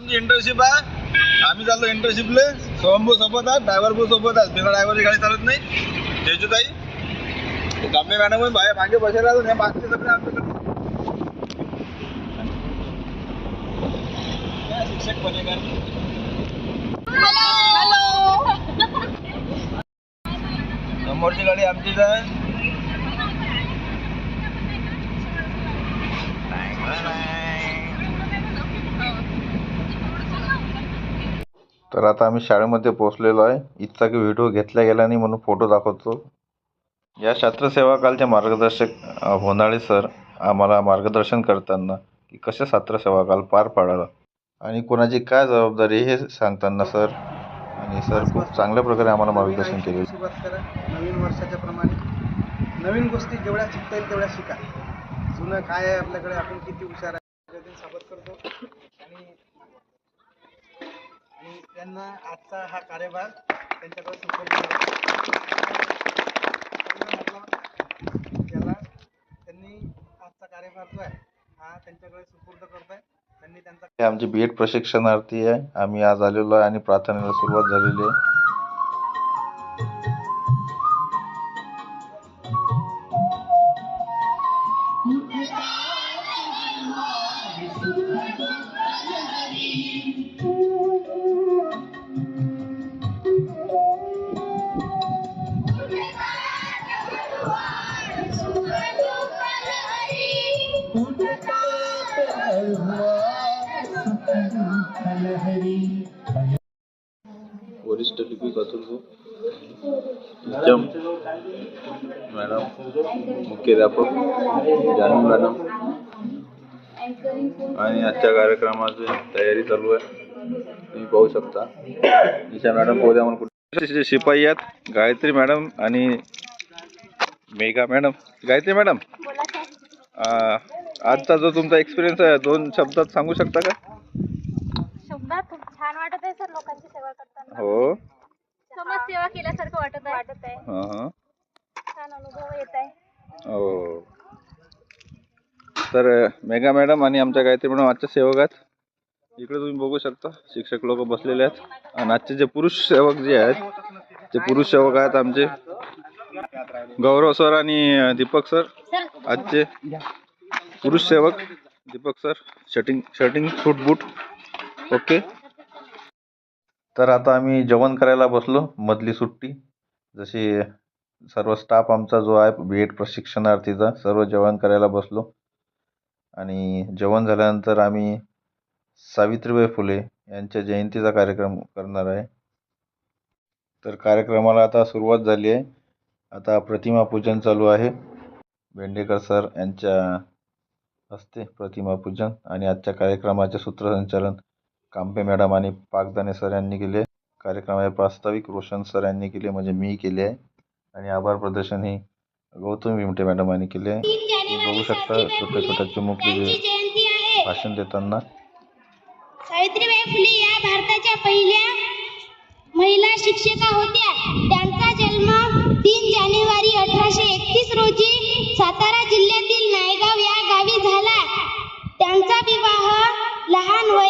आमची इंटर्नशिप आहे. आम्ही चाललो इंटर्नशिपले सोहमभू सोबत आहे ड्रायव्हर भाऊ सोबत आहे. बिना ड्रायव्हरची गाडी चालत नाही. जेजूताई. कांबे मॅडम बाहेर मागे बसेल राहतो हे मागचे सगळे आमच्याकडे शिक्षक बनेगा समोरची गाडी आमचीच आहे. तर आता आम्ही शाळेमध्ये पोहोचलेलो आहे. इथचा की व्हिडिओ घेतला गेला नाही म्हणून फोटो दाखवतो. या छात्रसेवा कालचे मार्गदर्शक अ, होनाळे सर आम्हाला मार्गदर्शन करताना की कसे छात्रसेवा काल पार पाडाला आणि कोणाची काय जबाबदारी हे सांगताना सर आणि सर खूप चांगल्या प्रकारे आम्हाला मार्गदर्शन केले. सुरुवात करा. नवीन वर्षाच्या प्रमाणे. नवीन गोष्टी जेवढ्या शिकता येईल तेवढ्या शिका. जुनं काय आहे आपल्याकडे? आपण किती हुशार आहे त्याच्यातून साबत करतो आणि आणि त्यांना आजचा हा कार्यभार त्यांच्याकडे सुपूर्द त्याला त्यांनी आजचा कार्यभार जो आहे हा त्यांच्याकडे सुपूर्द करतोय. त्यांनी त्यांचा आमचे बी एड प्रशिक्षणार्थी आहे. आम्ही आज आलेलो आहे आणि प्रार्थनेला सुरुवात झालेली आहे. वरिष्ठ लिपिक अतुल जम मॅडम मुख्याध्यापक जानू मॅडम. आणि आजच्या कार्यक्रमाची तयारी चालू आहे. तुम्ही पाहू शकता. निशा मॅडम पोहोचल्या म्हणून कुठे. शिपाई आहेत. गायत्री मॅडम आणि मेघा मॅडम. गायत्री मॅडम. आजचा जो तुमचा एक्सपिरियन्स आहे दोन शब्दात सांगू शकता का? शब्दात खूप छान वाटत आहे सर लोकांची सेवा करताना. हो. समाज सेवा केल्यासारखं वाटत आहे. वाटत आहे. हां हां. छान अनुभव येत आहे. हो. तर मेघा मॅडम आणि आमच्या गायत्री मॅडम आजच्या सेवक आहेत इकडे तुम्ही बघू शकता शिक्षक लोक बसलेले आहेत. आणि आजचे जे पुरुष सेवक जे आहेत ते पुरुष सेवक आहेत आमचे गौरव सर आणि दीपक सर. आजचे पुरुष सेवक Deepak sir shirting shirting suit boot okay तर आता आम्ही जेवण करायला बसलो मधली सुट्टी. जशी सर्व स्टाफ आमचा जो आहे बी एड प्रशिक्षणार्थीचा सर्व जेवण करायला बसलो. आणि जेवण झाल्यानंतर आम्ही सावित्रीबाई फुले यांच्या जयंतीचा कार्यक्रम करणार आहे. तर कार्यक्रमाला आता सुरुवात झाली आहे. आता प्रतिमा पूजन चालू आहे. भेंडेकर सर यांच्या हस्ते प्रतिमा पूजन आणि आजच्या कार्यक्रमाचे सूत्रसंचालन कांबे मॅडम आणि पागदाने सर यांनी केले. कार्यक्रमाचे प्रास्ताविक रोशन सर यांनी केले म्हणजे मी केले आहे. आणि आभार प्रदर्शन हे गौतम विमटे मॅडम यांनी केले आहे. बघू शकता छोट्या छोट्या चिमुकले आहे. भाषण देताना. सावित्रीबाई फुले या भारताच्या पहिल्या महिला शिक्षिका होत्या. त्यांचा जन्म तीन जानेवारी अठराशे एकतीस रोजी सातारा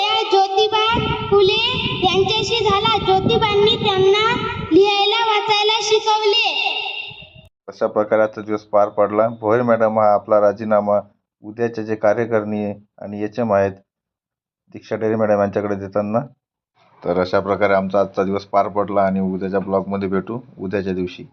वया ज्योतिबा फुले यांच्याशी झाला. ज्योतिबांनी त्यांना लिहायला वाचायला शिकवले. अशा प्रकारे दिवस पार पडला. भोयर मॅडम हा आपला राजीनामा उद्याचे जे कार्यकारिणी आणि एच एम आहेत दीक्षा डेरे मॅडम यांच्याकडे देताना. तर अशा प्रकारे आमचा आजचा दिवस पार पडला आणि उद्याच्या ब्लॉगमध्ये भेटू. उद्याच्या दिवशी.